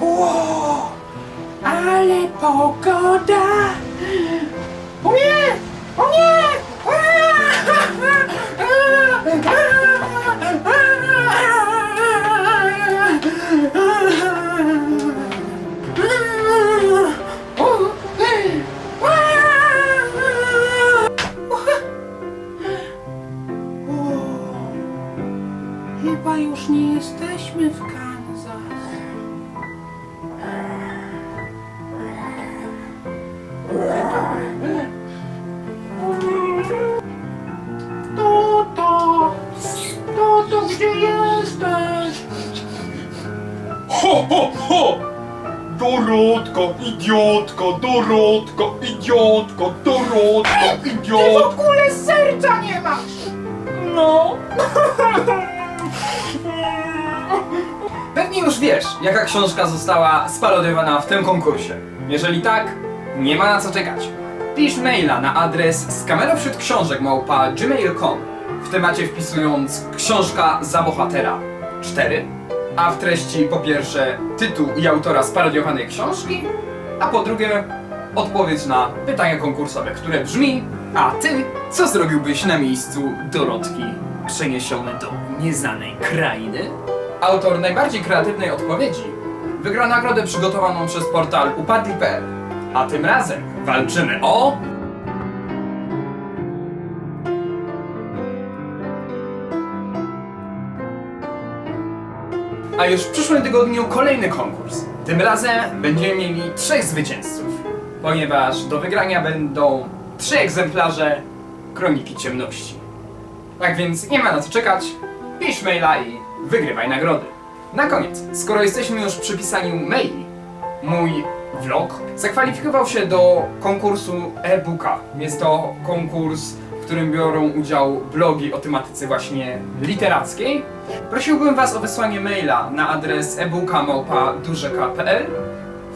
우와 알리포 거다. 홍예 홍예 Chyba już nie jesteśmy w Kansas. Tato! Tato, gdzie jesteś? Ho, ho, ho! Dorotka, idiotka, Dorotka, idiotka, Dorotka, Ty w ogóle serca nie masz! No. Pewnie już wiesz, jaka książka została sparodiowana w tym konkursie. Jeżeli tak, nie ma na co czekać. Pisz maila na adres z kamerą wśród książek małpa gmail.com w temacie wpisując książka za bohatera 4, a w treści po pierwsze tytuł i autora sparodiowanej książki, a po drugie odpowiedź na pytanie konkursowe, które brzmi A ty, co zrobiłbyś na miejscu Dorotki przeniesiony do nieznanej krainy? Autor najbardziej kreatywnej odpowiedzi wygra nagrodę przygotowaną przez portal upadli.pl. A tym razem walczymy o... A już w przyszłym tygodniu kolejny konkurs. Tym razem będziemy mieli trzech zwycięzców, ponieważ do wygrania będą trzy egzemplarze Kroniki Ciemności. Tak więc nie ma na co czekać, pisz maila i wygrywaj nagrody. Na koniec, skoro jesteśmy już przy pisaniu maili, mój vlog zakwalifikował się do konkursu e-booka. Jest to konkurs, w którym biorą udział blogi o tematyce właśnie literackiej. Prosiłbym Was o wysłanie maila na adres e-booka.dużeka.pl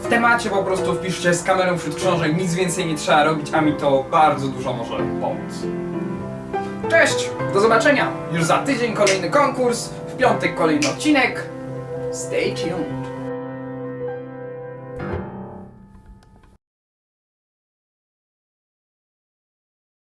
W temacie po prostu wpiszcie z kamerą wśród książek, nic więcej nie trzeba robić, a mi to bardzo dużo może pomóc. Cześć, do zobaczenia! Już za tydzień kolejny konkurs, w piątek kolejny odcinek. Stay tuned.